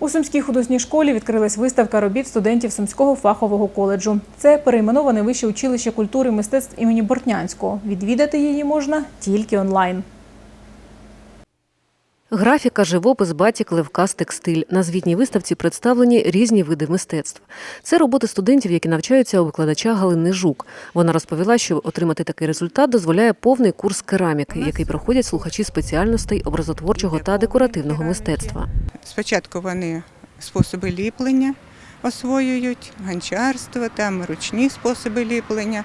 У Сумській художній школі відкрилась виставка робіт студентів Сумського фахового коледжу. Це перейменоване вище училище культури і мистецтв імені Бортнянського. Відвідати її можна тільки онлайн. Графіка, живопис, батік, левкас, текстиль. На звітній виставці представлені різні види мистецтв. Це роботи студентів, які навчаються у викладача Галини Жук. Вона розповіла, що отримати такий результат дозволяє повний курс кераміки, який проходять слухачі спеціальностей образотворчого та декоративного мистецтва. Спочатку вони способи ліплення освоюють, гончарство, там ручні способи ліплення,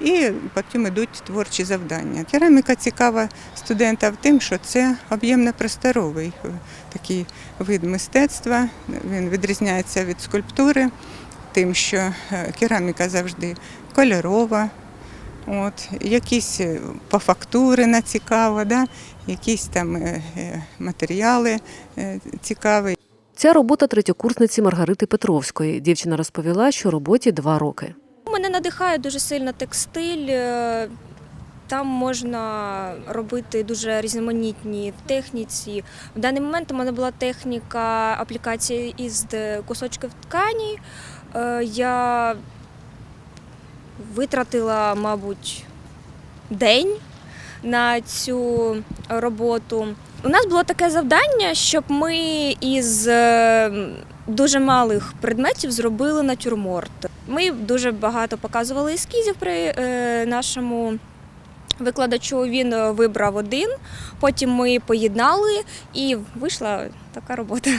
і потім йдуть творчі завдання. Кераміка цікава студентам тим, що це об'ємно-просторовий е, такий вид мистецтва. Він відрізняється від скульптури, тим, що е, кераміка завжди кольорова. От, якісь е, по фактури цікаво, да? якісь там матеріали цікаві. Ця робота третьокурсниці Маргарити Петровської. Дівчина розповіла, що роботі два роки. Надихає дуже сильно текстиль. е, Там можна робити дуже різноманітні техніці. В даний момент у мене була техніка аплікації із кусочків ткані. Е, Я витратила, мабуть, день на цю роботу. У нас було таке завдання, щоб ми із е, дуже малих предметів зробили натюрморт. Ми дуже багато показували ескізів при е, нашому викладачу. Він е, вибрав один, потім ми поєднали і вийшла така робота.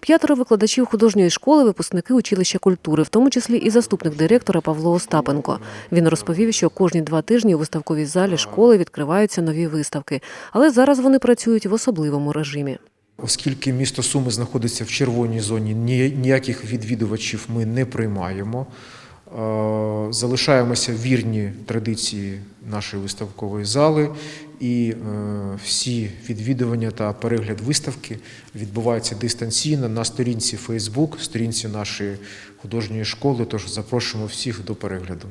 П'ятеро викладачів художньої школи, випускники училища культури, в тому числі і заступник директора Павло Остапенко. Він розповів, що кожні два тижні у виставковій залі школи відкриваються нові виставки, але зараз вони працюють в особливому режимі. Оскільки місто Суми знаходиться в червоній зоні, ніяких відвідувачів ми не приймаємо. Е, Залишаємося вірні традиції нашої виставкової зали, і е, всі відвідування та перегляд виставки відбуваються дистанційно на сторінці Facebook, сторінці нашої художньої школи. Тож запрошуємо всіх до перегляду.